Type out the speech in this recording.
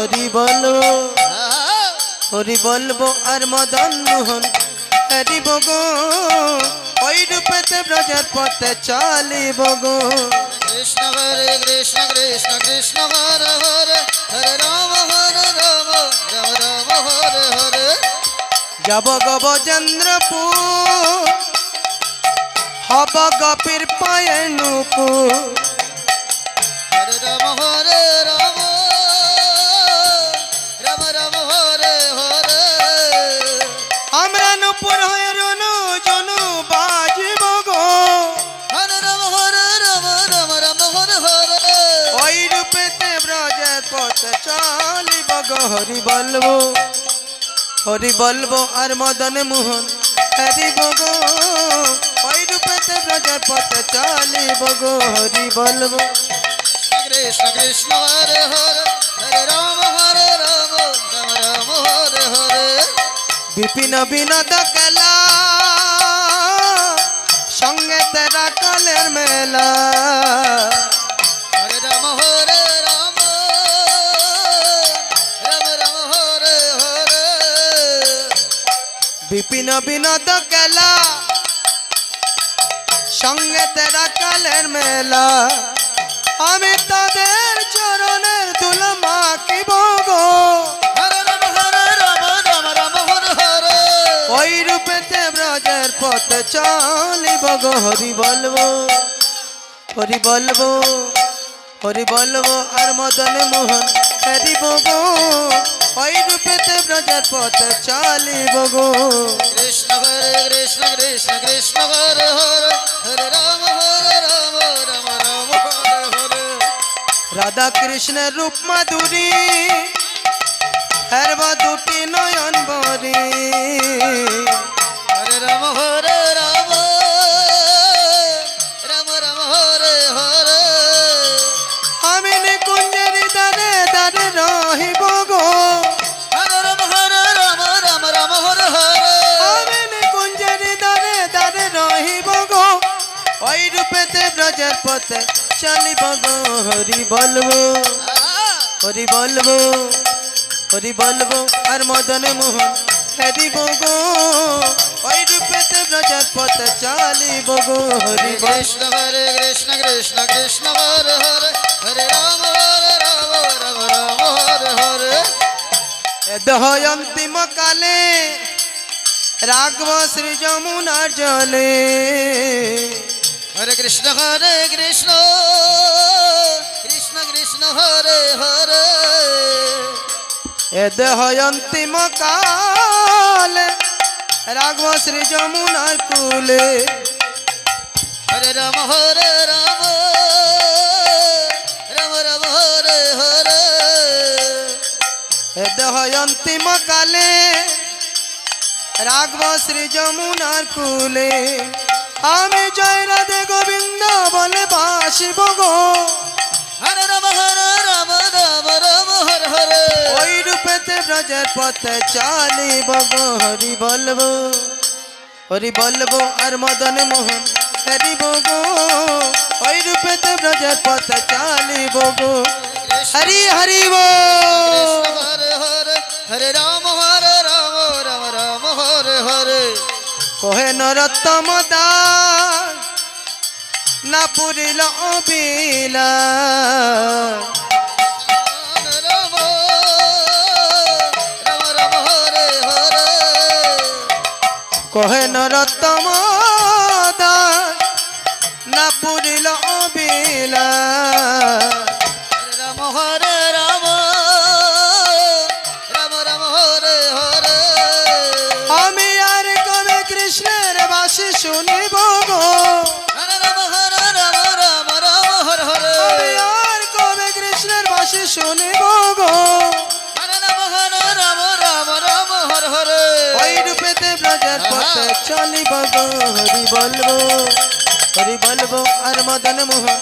হরি বলব হরি বলব আর মদন মোহন হরিব গো ওই রূপেতে ব্রজের পথে চালিব গো কৃষ্ণ হরে কৃষ্ণ কৃষ্ণ কৃষ্ণ হরে হরে হরে রাম হরে রাম রাম রাম হরে হরে। যাব গবচন্দ্রপুর হব গপির পায়ে নুপুর। হরি বলব। হরি বলব আর মদন মোহন হরিব গো। ওই রূপেতে ব্রজের পথে চালিব গো হরি বলব। কৃষ্ণ কৃষ্ণ হরে হরে হরে রাম হরে রাম। হরে হরে বিপিন বিনোদ কেলা সঙ্গে তেরা কালের মেলা। বিপিন বিনোদ কেলা সঙ্গে তেরা কালের মেলা। আমি তাদের পথে চালিব গো হরি বলব হরি বলব হরি বলব আর মদন মোহন হরিব গো। ওই রূপেতে ব্রজের পথে চালিব গো। কৃষ্ণ হরে কৃষ্ণ কৃষ্ণ কৃষ্ণ হরে হরে হরে রাম হরে রাম রাম রাম হরে হরে। রাধা কৃষ্ণের রূপ মাধুরী হেরব দুটি নয়ন ওই রূপেতে ব্রজের পথে। চলিব গো হরি বলব। হরি বলব হরি বলব আর মদন মোহন হরিব গো ওই রূপেতে ব্রজের পথে চালিব গো হরি কৃষ্ণ হরে কৃষ্ণ কৃষ্ণ কৃষ্ণ হরে হরে হরে রাম হরে রাম রাম রাম হরে হরে। দেহ অন্তিম কালে রাঘব শ্রী যমুনার জলে। হরে কৃষ্ণ হরে কৃষ্ণ কৃষ্ণ কৃষ্ণ হরে হরে। এ দেহ অন্তিম কালে রাঘব শ্রী যমুনার কুলে। হরে রাম হরে রাম রাম রাম হরে হরে। এ দেহ অন্তিম কালে রাঘব শ্রী যমুনার কুলে। আমি জয় রাধে গোবিন্দ বলে বাসিব গো। হরে রাম হরে রাম রাম রাম হরে হরে। ওই রূপেতে ব্রজের পথে চালিব গো হরি বলব। হরি বলব আর মদন মোহন হরিব গো। ওই রূপেতে ব্রজের পথে চালিব গো। হরি হরি বো হরে হরে হরে রাম হরে কহে নরোত্তম দাস না পুরিল অবিলা। কহে নরোত্তম দাস না পুরিল অবিলা। শুনিব গো হরে রাম হরে রাম রাম রাম হরে হরে। আর কবে কৃষ্ণের বাসি শুনিব গো? হরে রাম হরে রাম রাম রাম হরে হরে। রূপেতে ব্রজের পথে চলিব গো হরি বলব হরি বলব আর মদন মোহন